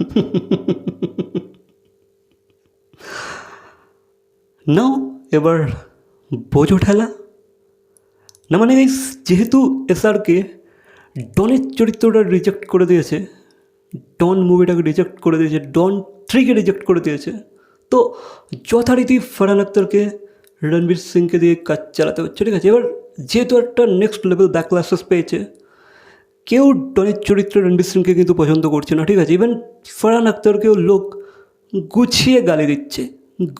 নাও এবার বোঝো ঠেলা। না মানে যেহেতু এসআরকে ডনের চরিত্রটা রিজেক্ট করে দিয়েছে ডন মুভিটাকে রিজেক্ট করে দিয়েছে ডন থ্রিকে রিজেক্ট করে দিয়েছে, তো যথারীতি ফারহান আক্তারকে রণবীর সিংকে দিয়ে কাজ চালাতে হচ্ছে। ঠিক আছে, এবার যেহেতু একটা নেক্সট লেভেল ব্যাকলাসেস পেয়েছে কেউ ডনের চরিত্র রণবীর সিংকে কিন্তু পছন্দ করছে না, ঠিক আছে? ইভেন ফারহান আক্তারকেও লোক গুছিয়ে গালি দিচ্ছে,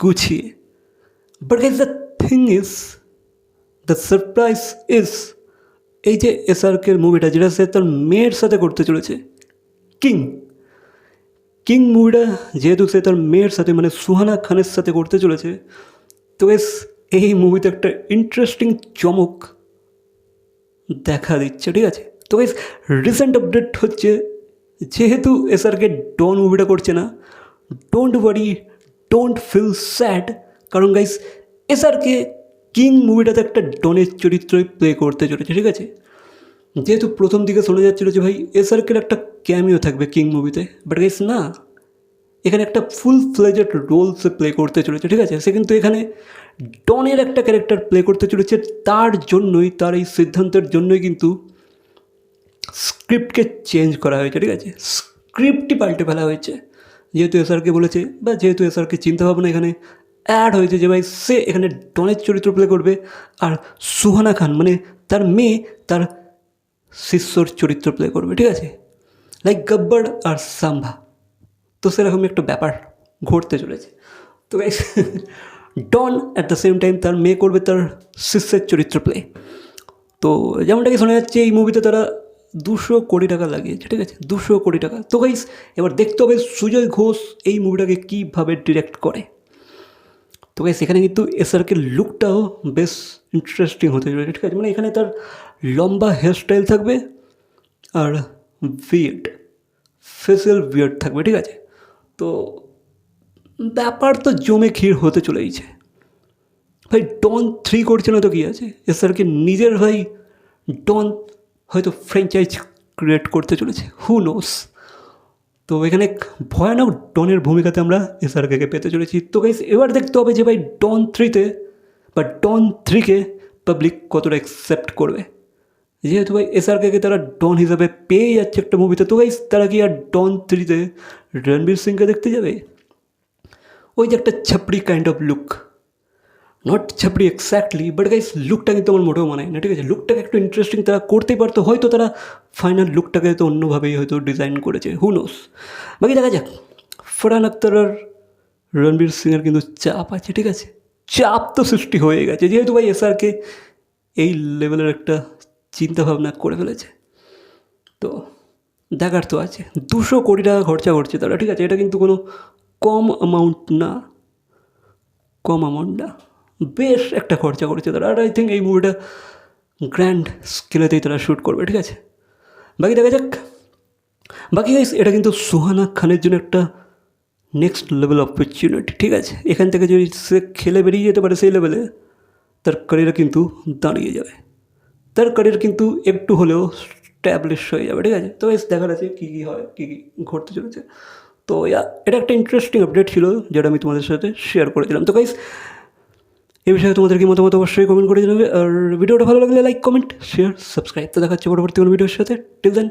গুছিয়ে। But guys the thing is the surprise is এই যে এসআরকের মুভিটা যেটা সে তার মেয়ের সাথে করতে চলেছে কিং কিং মুভিটা যেহেতু সে তার মেয়ের সাথে মানে সুহানা খানের সাথে করতে চলেছে, তো বেশ, এই মুভিতে একটা ইন্টারেস্টিং চমক দেখা দিচ্ছে, ঠিক আছে? তো বেশ রিসেন্ট আপডেট হচ্ছে, যেহেতু এসআরকে ডন মুভিটা করছে না don't worry don't feel sad কারণ গাইস এসআরকে কিং মুভিটাতে একটা ডনের চরিত্রই প্লে করতে চলেছে, ঠিক আছে? যেহেতু প্রথম দিকে শোনা যাচ্ছিল যে ভাই এসআরকের একটা ক্যামিও থাকবে কিং মুভিতে বাট গাইস না। এখানে একটা ফুল ফ্লেজেড রোল সে প্লে করতে চলেছে, ঠিক আছে? সে কিন্তু এখানে ডনের একটা ক্যারেক্টার প্লে করতে চলেছে, তার জন্যই, তার এই সিদ্ধান্তের জন্যই কিন্তু স্ক্রিপ্টকে চেঞ্জ করা হয়েছে, ঠিক আছে? স্ক্রিপ্টই পাল্টে ফেলা হয়েছে। যেহেতু এসআরকে বলেছে, বা যেহেতু এসআরকে চিন্তাভাবনা এখানে অ্যাড হয়েছে যে ভাই, সে এখানে ডনের চরিত্র প্লে করবে, আর সুহানা খান মানে তার মেয়ে তার শিষ্যর চরিত্র প্লে করবে, ঠিক আছে? লাইক গব্বর আর সাম্ভা। তো সেরকমই একটা ব্যাপার ঘটতে চলেছে। তো guys Don at the same time তার মেয়ে করবে তার শিষ্যের চরিত্র প্লে তো যেমনটা কি শোনা যাচ্ছে, এই মুভিতে তারা দুশো কোটি টাকা লাগিয়েছে, ঠিক আছে? দুশো কোটি টাকা। তো গাইস এবার দেখতে হবে সুজয় ঘোষ এই মুভিটাকে কীভাবে ডিরেক্ট করে। তো গাইস এখানে কিন্তু এসআরকে লুকটাও বেশ ইন্টারেস্টিং হতে চলেছে, ঠিক আছে? মানে এখানে তার লম্বা হেয়ারস্টাইল থাকবে আর বিয়েড ফেসিয়াল বিয়ার্ড থাকবে, ঠিক আছে? তো ব্যাপার তো জমে ক্ষীর হতে চলেইছে। ভাই ডন থ্রি করছে না তো কী আছে? এসআরকে নিজের ভাই ডন হয়তো ফ্র্যাঞ্চাইজ ক্রিয়েট করতে চলেছে হু নোস তো এখানে ভয়ানক ডনের ভূমিকাতে আমরা এসআরকে পেতে চলেছি। তো গাইস এবার দেখতে হবে যে ভাই ডন থ্রিতে বা ডন থ্রিকে পাবলিক কতটা অ্যাকসেপ্ট করবে। যেহেতু ভাই এসআরকে তারা ডন হিসাবে পেয়ে যাচ্ছে একটা মুভিতে তো গাইস তারা কি আর ডন থ্রিতে রণবীর সিংকে দেখতে যাবে? ওই যে একটা ছাপড়ি কাইন্ড অফ লুক নট ছাপড়ি এক্স্যাক্টলি বাট গাইস লুকটা কিন্তু আমার মোটেও মানায় না ঠিক আছে লুকটাকে একটু ইন্টারেস্টিং তারা করতেই পারতো, হয়তো তারা ফাইনাল লুকটাকে তো অন্যভাবেই হয়তো ডিজাইন করেছে হুনোস বাকি দেখা যাক, ফরহান আক্তার আর রণবীর সিংয়ের কিন্তু চাপ আছে, ঠিক আছে? চাপ তো সৃষ্টি হয়ে গেছে, যেহেতু ভাই এসআরকে এই লেভেলের একটা চিন্তাভাবনা করে ফেলেছে। তো দেখার তো আছে, দুশো কোটি টাকা খরচা করছে তারা, ঠিক আছে? এটা কিন্তু কোনো কম অ্যামাউন্ট না, কম অ্যামাউন্ট না। বেশ একটা খরচা করেছে তারা। আর আই থিঙ্ক এই মুভিটা গ্র্যান্ড স্কেলেতেই তারা শ্যুট করবে, ঠিক আছে? বাকি দেখা যাক। বাকি গাইস এটা কিন্তু সুহানা খানের জন্য একটা নেক্সট লেভেল অপরচুনিটি ঠিক আছে? এখান থেকে যদি সে খেলে বেরিয়ে যেতে পারে সেই লেভেলে তার ক্যারিয়ার কিন্তু দাঁড়িয়ে যাবে। তার ক্যারিয়ার কিন্তু একটু হলেও স্ট্যাবলিশ হয়ে যাবে, ঠিক আছে? তো এস দেখার আছে কী কী হয়, কী কী ঘটতে চলেছে। তো এটা একটা ইন্টারেস্টিং আপডেট ছিল, যেটা আমি তোমাদের সাথে শেয়ার করেছিলাম। তো গাইস এই বিষয়ে তোমাদের কি মতামত অবশ্যই কমেন্ট করে জানাবে। আর ভিডিওটা ভালো লাগলে লাইক কমেন্ট শেয়ার সাবস্ক্রাইব তো দেখাচ্ছে পরবর্তী কোনো ভিডিওর সাথে। Till then